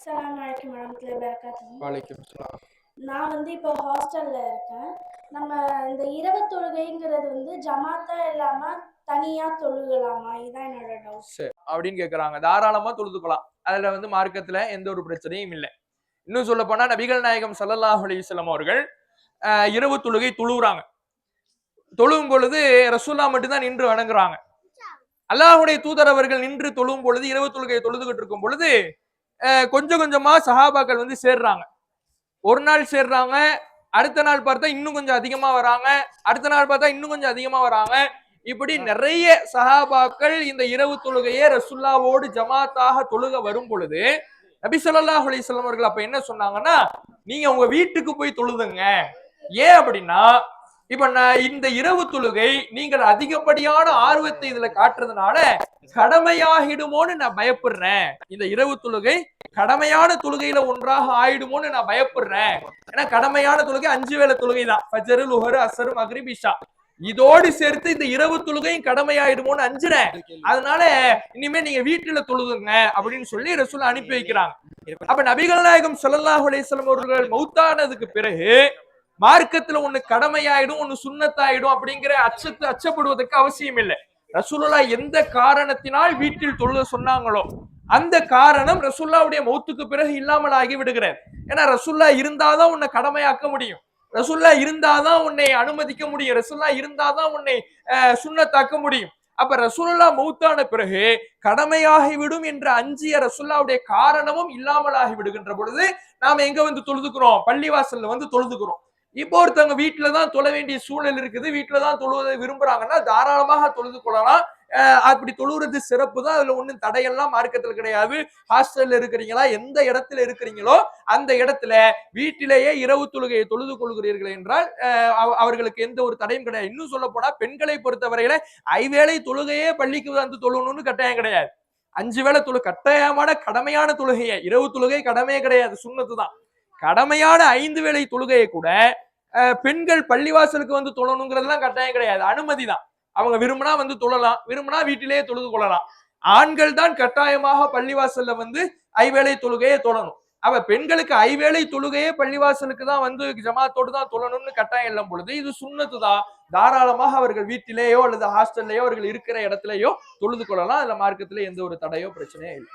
அஸ்ஸலாமு அலைக்கும் வரமத்துல்லாஹி வபரகாத்துஹு வலைக்கும் சலாம் நான் வந்து இப்போ ஹாஸ்டல்ல இருக்கேன். நம்ம இந்த இரவு தொழுகைங்கிறது வந்து ஜமாத்தா இல்லாம தனியா தொழுகலாமா? இதுதான் என்னோட டவுட் சரி அப்படின்னு கேக்குறாங்க. தாராளமா தொழுதுக்கலாம் அதுல வந்து மார்க்கத்துல எந்த ஒரு பிரச்சனையும் இல்லை. இன்னும் சொல்ல போனா நபிகள் நாயகம் ஸல்லல்லாஹு அலைஹி வஸல்லம் அவர்கள் இரவு தொழுகை தொழுவுறாங்க. தொழுவும் பொழுது ரசூல்லா மட்டும்தான் நின்று வணங்குறாங்க. அல்லாஹ்வுடைய தூதர் அவர்கள் நின்று தொழுவும் பொழுது இரவு தொழுகையை தொழுதுகிட்டு இருக்கும் பொழுது கொஞ்சம் கொஞ்சமா சஹாபாக்கள் வந்து சேர்றாங்க. ஒரு நாள் சேர்றாங்க அடுத்த நாள் பார்த்தா இன்னும் கொஞ்சம் அதிகமா வராங்க அடுத்த நாள் பார்த்தா இன்னும் கொஞ்சம் அதிகமா வராங்க. இப்படி நிறைய சஹாபாக்கள் இந்த இரவு தொழுகையை ரசுல்லாவோடு ஜமாத்தாக தொழுக வரும் பொழுது நபி ஸல்லல்லாஹு அலைஹி வஸல்லம் அவர்கள் அப்ப என்ன சொன்னாங்கன்னா நீங்க உங்க வீட்டுக்கு போய் தொழுதுங்க. ஏன் அப்படின்னா இப்ப நான் இந்த இரவு தொழுகை நீங்கள் அதிகப்படியான ஆர்வத்தை இதுல காட்டுறதுனால கடமையாகிடுமோன்னு நான் பயப்படுறேன். இந்த இரவு தொழுகை கடமையான தொழுகையில ஒன்றாக ஆயிடுமோன்னு நான் பயப்படுறேன். ஏன்னா கடமையான தொழுகை அஞ்சு வேளை தொழுகை தான். ஃபஜ்ரு லுஹரு அசரு மக்ரிப் இதோடு சேர்த்து இந்த இரவு தொழுகையும் கடமையாயிடுமோன்னு அஞ்சுறேன். அதனால இனிமே நீங்க வீட்டுல தொழுதுங்க அப்படின்னு சொல்லி ரசூல் அனுப்பி வைக்கிறாங்க. அப்ப நபிகள் நாயகம் ஸல்லல்லாஹு அலிஸ்லாம் அவர்கள் மௌத்தானதுக்கு பிறகு மார்க்கத்துல ஒண்ணு கடமையாயிடும் ஒண்ணு சுண்ணத்தாயிடும் அப்படிங்கிற அச்சத்து அச்சப்படுவதற்கு அவசியம் இல்லை. ரசூலுல்லா எந்த காரணத்தினால் வீட்டில் தொழுத சொன்னாங்களோ அந்த காரணம் ரசுல்லாவுடைய மௌத்துக்கு பிறகு இல்லாமல் ஆகி விடுகிறது ஏன்னா ரசுல்லா இருந்தாதான் உன்னை கடமையாக்க முடியும். ரசுல்லா இருந்தாதான் உன்னை அனுமதிக்க முடியும். ரசுல்லா இருந்தாதான் உன்னை சுண்ணத்தாக்க முடியும். அப்ப ரசூலுல்லா மௌத்தான பிறகு கடமையாகிவிடும் என்ற அஞ்சிய ரசுல்லாவுடைய காரணமும் இல்லாமலாகி விடுகின்ற பொழுது நாம எங்க வந்து தொழுதுக்கிறோம்? பள்ளிவாசல்ல வந்து தொழுதுக்கிறோம். இப்போ ஒருத்தவங்க வீட்டுல தான் தொழ வேண்டிய சூழல் இருக்குது வீட்டுல தான் தொழுவதை விரும்புறாங்கன்னா தாராளமாக தொழுது கொள்ளலாம். அப்படி தொழுகிறது சிறப்பு தான். அதுல ஒன்றும் தடையெல்லாம் மார்க்கத்தில் கிடையாது. ஹாஸ்டல்ல இருக்கிறீங்களா எந்த இடத்துல இருக்கிறீங்களோ அந்த இடத்துல வீட்டிலேயே இரவு தொழுகையை தொழுது கொள்கிறீர்கள் என்றால் அஹ் அவர்களுக்கு எந்த ஒரு தடையும் கிடையாது. இன்னும் சொல்ல போனா பெண்களை பொறுத்தவரையில ஐவேளை தொழுகையே பள்ளிக்கு வந்து தொழுணும்னு கட்டாயம் கிடையாது. அஞ்சு வேளை தொழு கட்டாயமான கடமையான தொழுகையை. இரவு தொழுகை கடமையே கிடையாது சுண்ணத்து தான் கடமையான ஐந்து வேளை தொழுகையை கூட பெண்கள் பள்ளிவாசலுக்கு வந்து தொழணுங்கிறதுலாம் கட்டாயம் கிடையாது. அனுமதி தான். அவங்க விரும்பினா வந்து தொழலாம். விரும்பினா வீட்டிலேயே தொழுது கொள்ளலாம். ஆண்கள் தான் கட்டாயமாக பள்ளிவாசல்ல வந்து ஐவேளை தொழுகையே தொழணும். அவ பெண்களுக்கு ஐவேளை தொழுகையே பள்ளிவாசலுக்கு தான் வந்து ஜமாத்தோடு தான் தொழணும்னு கட்டாயம் இல்லாம பொழுது இது சுண்ணத்து தான். தாராளமாக அவர்கள் வீட்டிலேயோ அல்லது ஹாஸ்டல்லையோ அவர்கள் இருக்கிற இடத்துலயோ தொழுது கொள்ளலாம். அதுல மார்க்கத்துல எந்த ஒரு தடையோ பிரச்சனையோ இல்லை.